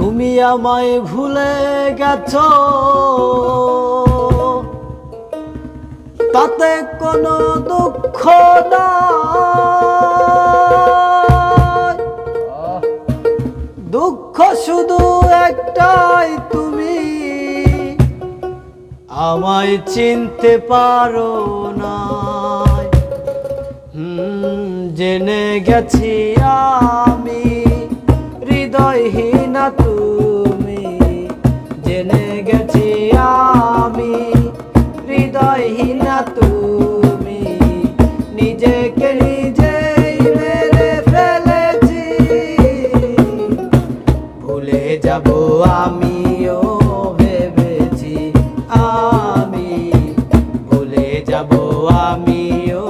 তুমি আমায় ভুলে গেছ। তাতে কোনো দুঃখ নাই। দুঃখ শুধু একটাই তুমি। আমায় চিনতে পারো না জেনে গেছি আমি। হৃদয়হীনা ভুলে যাব আমিও ভেবেছি, আমি ভুলে যাব আমিও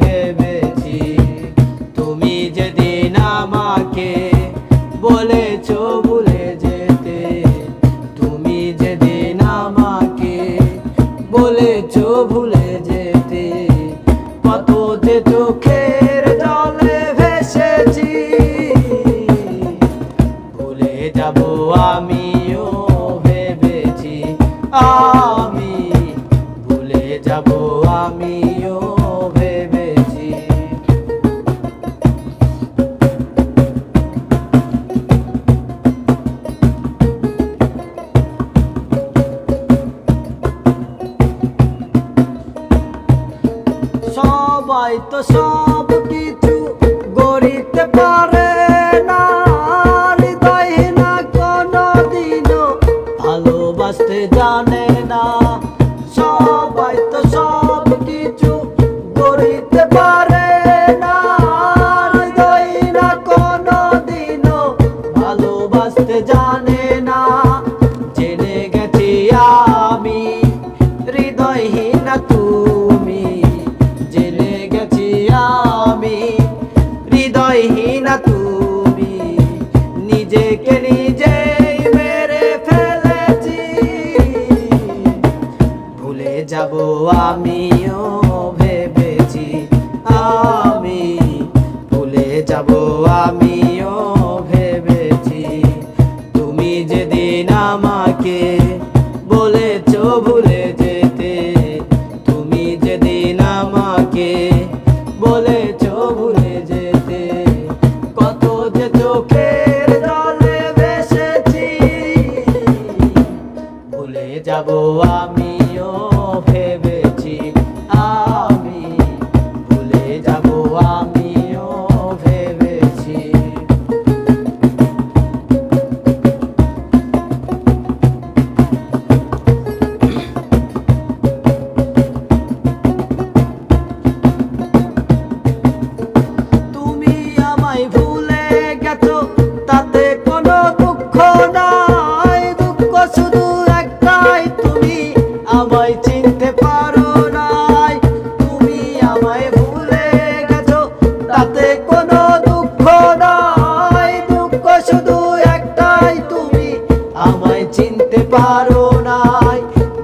ভেবেছি। তুমি যেদিন আমাকে বলেছ ভুলে যেতে, তুমি যেদিন আমাকে বলেছ ভুলে যেতে, কত আমি ভুলে যাব আমিও ভেবেছি। সবাই তো সব নিজেকে নিজেই মেরে ফেলেছি। ভুলে যাব আমিও ভেবেছি আমি ভুলে যাব আমিও ভুলে যাব আমিও ভেবেছি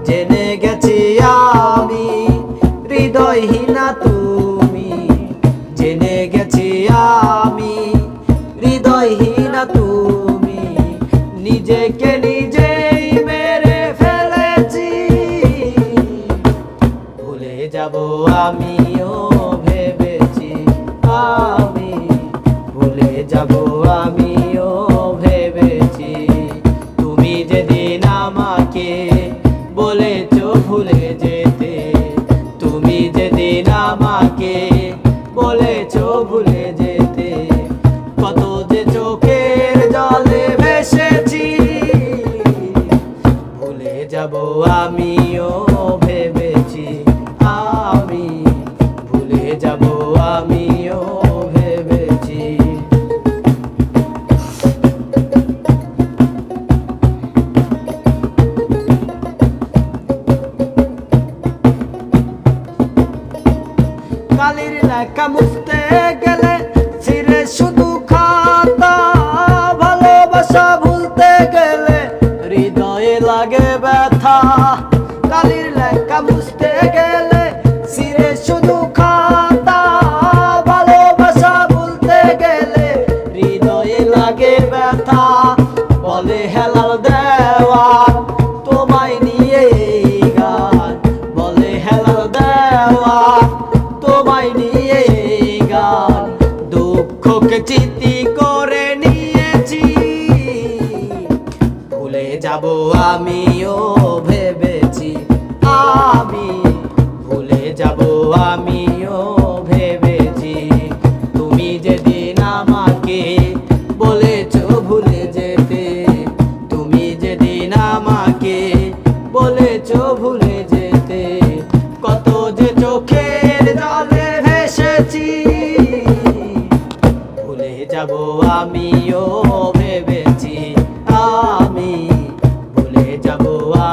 জেনে গেছি আমি হৃদয়হীনা তুমি। জেনে গেছি আমি হৃদয়হীনা তুমি। নিজেকে যাব আমিও ভেবেছি আমি ভুলে যাব আমিও ভেবেছি। কালির লেখা মুছতে দুঃখকে চিতি করে নিয়েছি। ভুলে যাব আমিও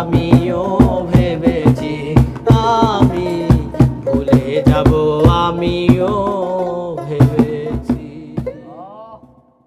me.